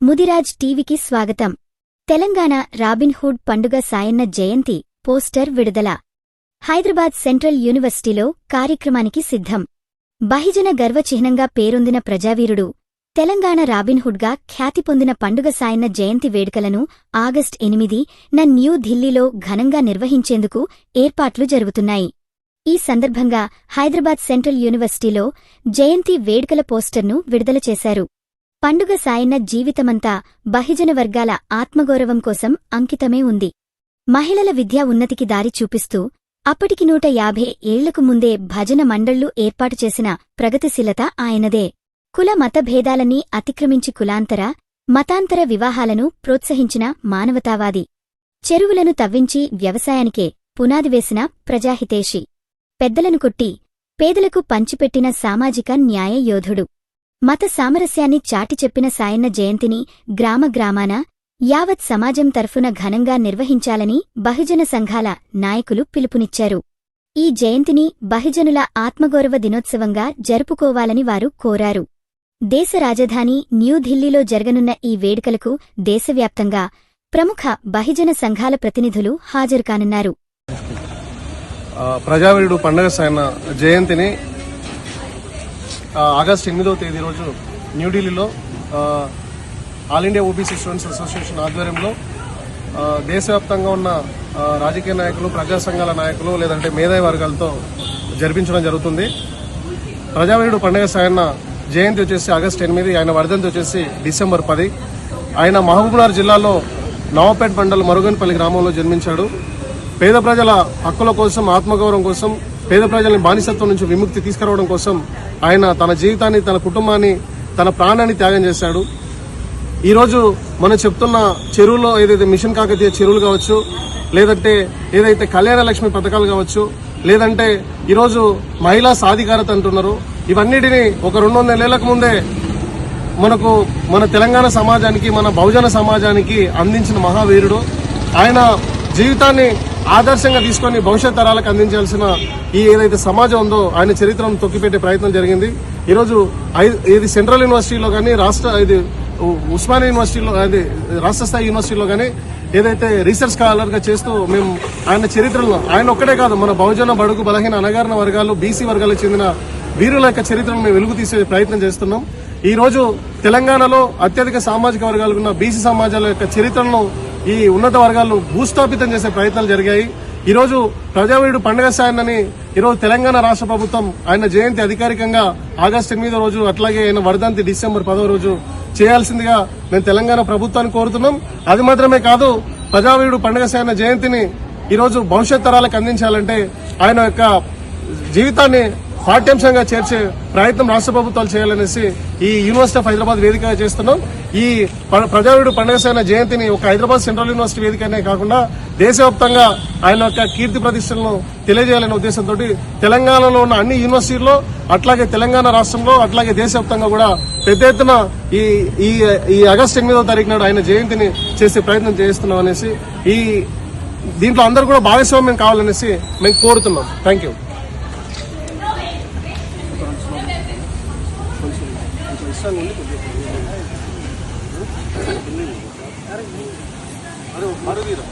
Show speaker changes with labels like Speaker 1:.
Speaker 1: ముదిరాజ్ టీవీకి స్వాగతం. తెలంగాణ రాబిన్హుడ్ పండుగ సాయన్న జయంతి పోస్టర్ విడుదల. హైదరాబాద్ సెంట్రల్ యూనివర్సిటీలో కార్యక్రమానికి సిద్ధం. బహిజన గర్వచిహ్నంగా పేరొందిన ప్రజావీరుడు. తెలంగాణ రాబిన్హుడ్గా ఖ్యాతి పొందిన పండుగ సాయన్న జయంతి వేడుకలను ఆగస్ట్ ఎనిమిది న న్యూ ఢిల్లీలో ఘనంగా నిర్వహించేందుకు ఏర్పాట్లు జరుగుతున్నాయి. ఈ సందర్భంగా హైదరాబాద్ సెంట్రల్ యూనివర్సిటీలో జయంతి వేడుకల పోస్టర్ను విడుదల చేశారు. పండుగ సాయన్న జీవితమంతా బహిజన వర్గాల ఆత్మగౌరవం కోసం అంకితమే ఉంది. మహిళల విద్యా ఉన్నతికి దారి చూపిస్తూ అప్పటికి నూట యాభై ఏళ్ళకు ముందే భజన మండళ్ళు ఏర్పాటు చేసిన ప్రగతిశీలత ఆయనదే. కుల మతభేదాలన్నీ అతిక్రమించి కులాంతర మతాంతర వివాహాలను ప్రోత్సహించిన మానవతావాది. చెరువులను తవ్వించి వ్యవసాయానికే పునాది వేసిన ప్రజాహితేషి పెద్దలను కొట్టి పేదలకు పంచిపెట్టిన సామాజిక న్యాయ యోధుడు మత సామరస్యాన్ని చాటి చెప్పిన సాయన్న జయంతిని గ్రామ గ్రామాన యావత్ సమాజం తరఫున ఘనంగా నిర్వహించాలని బహుజన సంఘాల నాయకులు పిలుపునిచ్చారు. ఈ జయంతిని బహుజనుల ఆత్మగౌరవ దినోత్సవంగా జరుపుకోవాలని వారు కోరారు. దేశ రాజధాని న్యూఢిల్లీలో జరగనున్న ఈ వేడుకలకు దేశవ్యాప్తంగా ప్రముఖ బహుజన సంఘాల ప్రతినిధులు హాజరుకానున్నారు
Speaker 2: ప్రజావీరుడు పండగ సాయన జయంతిని ఆగస్ట్ ఎనిమిదవ తేదీ రోజు న్యూఢిల్లీలో all India OBC students association ఆధ్వర్యంలో దేశవ్యాప్తంగా ఉన్న రాజకీయ నాయకులు ప్రజా సంఘాల నాయకులు లేదంటే మేధావి వర్గాలతో జరిపించడం జరుగుతుంది. ప్రజావీరుడు పండగ సాయన్న జయంతి వచ్చేసి ఆగస్ట్ ఎనిమిది ఆయన వర్ధంతి వచ్చేసి డిసెంబర్ పది. ఆయన మహబూబ్నగర్ జిల్లాలో నవాపేట్ మండలం మరుగన్పల్లి గ్రామంలో జన్మించాడు. పేద ప్రజల హక్కుల కోసం ఆత్మగౌరవం కోసం పేద ప్రజలను బానిసత్వం నుంచి విముక్తి తీసుకురావడం కోసం ఆయన తన జీవితాన్ని తన కుటుంబాన్ని తన ప్రాణాన్ని త్యాగం చేశాడు. ఈరోజు మనం చెప్తున్న చెరువులో ఏదైతే మిషన్ కాకతీయ చెరువులు కావచ్చు లేదంటే ఏదైతే కళ్యాణ లక్ష్మి పథకాలు కావచ్చు లేదంటే ఈరోజు మహిళా సాధికారత అంటున్నారు ఇవన్నిటిని ఒక రెండు వందల ఏళ్ళకు ముందే మనకు మన తెలంగాణ సమాజానికి మన బహుజన సమాజానికి అందించిన మహావీరుడు. ఆయన జీవితాన్ని ఆదర్శంగా తీసుకొని భవిష్యత్ తరాలకు అందించాల్సిన ఈ ఏదైతే సమాజం ఉందో ఆయన చరిత్రను తొక్కిపెట్టే ప్రయత్నం జరిగింది. ఈరోజు ఇది సెంట్రల్ యూనివర్సిటీలో కానీ రాష్ట్ర ఇది ఉస్మానియా యూనివర్సిటీలో అది రాష్ట్ర స్థాయి యూనివర్సిటీలో కానీ ఏదైతే రీసెర్చ్ స్కాలర్గా చేస్తూ మేము ఆయన చరిత్రలో ఆయన ఒక్కడే కాదు మన బహుజన బడుగు బలహీన అనగారిన వర్గాలు బీసీ వర్గాలకు చెందిన వీరుల యొక్క చరిత్రను మేము వెలుగు తీసే ప్రయత్నం చేస్తున్నాం. ఈ రోజు తెలంగాణలో అత్యధిక సామాజిక వర్గాలు ఉన్న బీసీ సమాజాల యొక్క చరిత్రను ఈ ఉన్నత వర్గాలు భూస్థాపితం చేసే ప్రయత్నాలు జరిగాయి. ఈరోజు రోజు ప్రజావీరుడు పండుగ సాయన్నని ఈరోజు తెలంగాణ రాష్ట్ర ప్రభుత్వం ఆయన జయంతి అధికారికంగా ఆగస్టు ఎనిమిదో రోజు అట్లాగే ఆయన వరదంతి డిసెంబర్ పదో రోజు చేయాల్సిందిగా మేము తెలంగాణ ప్రభుత్వాన్ని కోరుతున్నాం. అది మాత్రమే కాదు ప్రజావీరుడు పండుగ సాయన్న జయంతిని ఈరోజు భవిష్యత్ తరాలకు అందించాలంటే ఆయన యొక్క జీవితాన్ని పాఠ్యాంశంగా చేర్చే ప్రయత్నం రాష్ట్ర ప్రభుత్వాలు చేయాలనేసి ఈ యూనివర్సిటీ ఆఫ్ హైదరాబాద్ వేదికగా చేస్తున్నాం. ఈ ప- ప్రజావీరుడు జయంతిని ఒక హైదరాబాద్ సెంట్రల్ యూనివర్సిటీ వేదికనే కాకుండా దేశవ్యాప్తంగా ఆయన యొక్క కీర్తి ప్రతిష్టలను తెలియజేయాలనే ఉద్దేశంతో తెలంగాణలో ఉన్న అన్ని యూనివర్సిటీల్లో అట్లాగే తెలంగాణ రాష్ట్రంలో అట్లాగే దేశవ్యాప్తంగా కూడా పెద్ద ఎత్తున ఈ ఈ ఈ ఆగస్టు ఎనిమిదవ తారీఖు నాడు ఆయన జయంతిని చేసే ప్రయత్నం చేస్తున్నాం అనేసి ఈ దీంట్లో అందరూ కూడా భాగస్వామ్యం కావాలనేసి మేము కోరుతున్నాం. Thank you మరుదీరం